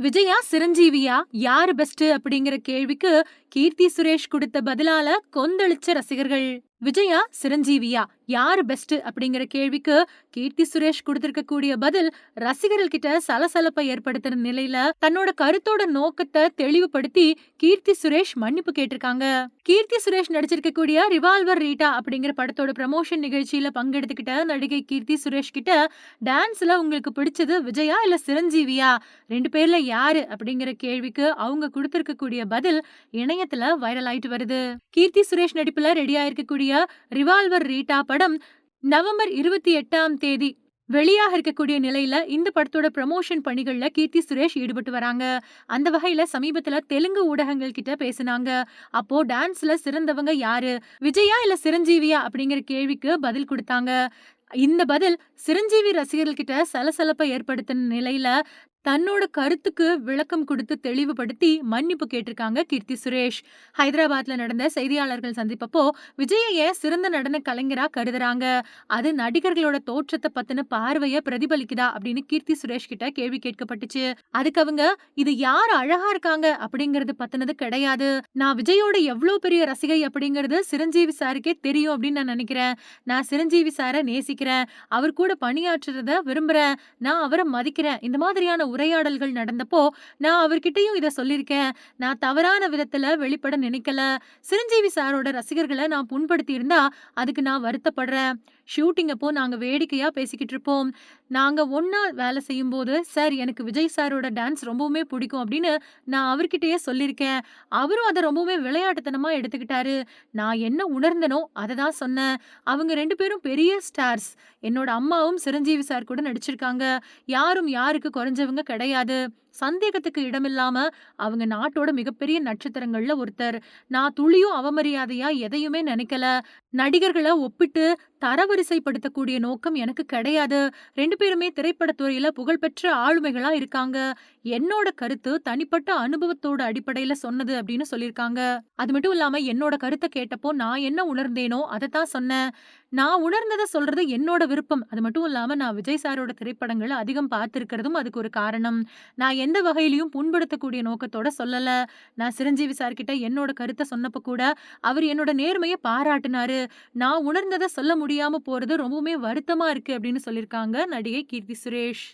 விஜயா சிரஞ்சீவியா? யாரு பெஸ்ட் அப்படிங்கிற கேள்விக்கு கீர்த்தி சுரேஷ் கொடுத்த பதிலால கொந்தளிச்ச ரசிகர்கள். விஜயா சிரஞ்சீவியா? யாரு பெஸ்ட் அப்படிங்கிற கேள்விக்கு கீர்த்தி சுரேஷ் கொடுத்திருக்கக்கூடிய பதில் ரசிகர்கள் கிட்ட சலசலப்பை ஏற்படுத்துற நிலையில தன்னோட கருத்தோட நோக்கத்தை தெளிவுபடுத்தி கீர்த்தி சுரேஷ் மன்னிப்பு கேட்டிருக்காங்க. கீர்த்தி சுரேஷ் நடிச்சிருக்கக்கூடிய ரிவால்வர் ரீட்டா அப்படிங்கிற படத்தோட ப்ரமோஷன் நிகழ்ச்சியில பங்கெடுத்துக்கிட்ட நடிகை கீர்த்தி சுரேஷ் கிட்ட டான்ஸ்ல உங்களுக்கு பிடிச்சது விஜயா இல்ல சிரஞ்சீவியா? ரெண்டு பேர்ல யாரு அப்படிங்கிற கேள்விக்கு அவங்க கொடுத்திருக்கக்கூடிய பதில் இணையத்துல வைரல் ஆயிட்டு வருது. கீர்த்தி சுரேஷ் நடிப்புல ரெடியா இருக்கக்கூடிய ரிவால்வர் ரீட்டா படம் நவம்பர் இருபத்தி எட்டாம் தேதி வெளியாக இருக்கக்கூடிய நிலையில இந்த படத்தோட ப்ரமோஷன் பணிகள்ல கீர்த்தி சுரேஷ் ஈடுபட்டு வராங்க. அந்த வகையில சமீபத்துல தெலுங்கு ஊடகங்கள் கிட்ட பேசினாங்க. அப்போ டான்ஸ்ல சிறந்தவங்க யாரு? விஜயா இல்ல சிரஞ்சீவியா அப்படிங்கிற கேள்விக்கு பதில் கொடுத்தாங்க. இந்த பதில் சிரஞ்சீவி ரசிகர்கள் கிட்ட சலசலப்பை ஏற்படுத்தின நிலையில தன்னோட கருத்துக்கு விளக்கம் கொடுத்து தெளிவுபடுத்தி மன்னிப்பு கேட்டிருக்காங்க கீர்த்தி சுரேஷ். ஹைதராபாத்ல நடந்த செய்தியாளர்கள் சந்திப்பப்போ விஜய சிறந்த நடன கலைஞரா கருதுறாங்க? அது நடிகர்களோட தோற்றத்தை பத்தின பார்வைய பிரதிபலிக்குதா? அப்படின்னு கீர்த்தி சுரேஷ் கிட்ட கேள்வி கேட்கப்பட்டுச்சு. அதுக்கு அவங்க இது யார் அழகா இருக்காங்க? அப்படிங்கறது பத்தினது கிடையாது. நான் விஜயோட எவ்வளவு பெரிய ரசிகை அப்படிங்கறது சிரஞ்சீவி சாருக்கே தெரியும் அப்படின்னு நான் நினைக்கிறேன். நான் சிரஞ்சீவி சாரை நேசிக்கிறேன். அவர் கூட பணியாற்றுறத விரும்புறேன். நான் அவரை மதிக்கிறேன். இந்த மாதிரியான உரையாடல்கள் நடந்தப்போ நான் அவர்கிட்டயும் இதை சொல்லியிருக்கேன். நான் தவறான விதத்துல வெளிப்பட நினைக்கல. சிரஞ்சீவி சாரோட ரசிகர்களை நான் புண்படுத்தி இருந்தா அதுக்கு நான் வருத்தப்படுறேன். ஷூட்டிங் அப்போ நாங்க வேடிக்கையா பேசிக்கிட்டு இருப்போம். நாங்க ஒன்னா வேலை செய்யும் போது சார் எனக்கு விஜய் சாரோட டான்ஸ் ரொம்பவுமே பிடிக்கும் அப்படின்னு நான் அவர்கிட்டயே சொல்லியிருக்கேன். அவரும் அதை ரொம்பவுமே விளையாட்டுத்தனமா எடுத்துக்கிட்டாரு. நான் என்ன உணர்ந்தனோ அதை தான் சொன்னேன். அவங்க ரெண்டு பேரும் பெரிய ஸ்டார்ஸ். என்னோட அம்மாவும் சிரஞ்சீவி சார் கூட நடிச்சிருக்காங்க. யாரும் யாருக்கு குறைஞ்சவங்க கிடையாது. சந்தேகத்துக்கு இடமில்லாம அவங்க நாட்டோட மிகப்பெரிய நட்சத்திரங்கள்ல ஒருத்தர். நான் துளியும் அவமரியாதையா எதையுமே நினைக்கல. நடிகர்களை ஒப்பிட்டு தரவரிசைப்படுத்தக்கூடிய நோக்கம் எனக்கு கிடையாது. ரெண்டு பேருமே திரைப்படத்துறையில புகழ்பெற்ற ஆளுமைகளா இருக்காங்க. என்னோட கருத்து தனிப்பட்ட அனுபவத்தோட அடிப்படையில சொன்னது அப்படின்னு சொல்லியிருக்காங்க. அது மட்டும் இல்லாம என்னோட கருத்தை கேட்டப்போ நான் என்ன உணர்ந்தேனோ அதை தான் சொன்னேன். நான் உணர்ந்ததை சொல்றது என்னோட விருப்பம். அது மட்டும் இல்லாம நான் விஜய் சாரோட திரைப்படங்களை அதிகம் பார்த்திருக்கிறதும் அதுக்கு ஒரு காரணம். நான் எந்த வகையிலையும் புண்படுத்தக்கூடிய நோக்கத்தோட சொல்லல. நான் சிரஞ்சீவி சார்கிட்ட என்னோட கருத்தை சொன்னப்ப கூட அவர் என்னோட நேர்மையை பாராட்டினாரு. நான் உணர்ந்ததை சொல்ல முடியாம போறது ரொம்பவுமே வருத்தமா இருக்கு அப்படின்னு சொல்லியிருக்காங்க நடிகை கீர்த்தி சுரேஷ்.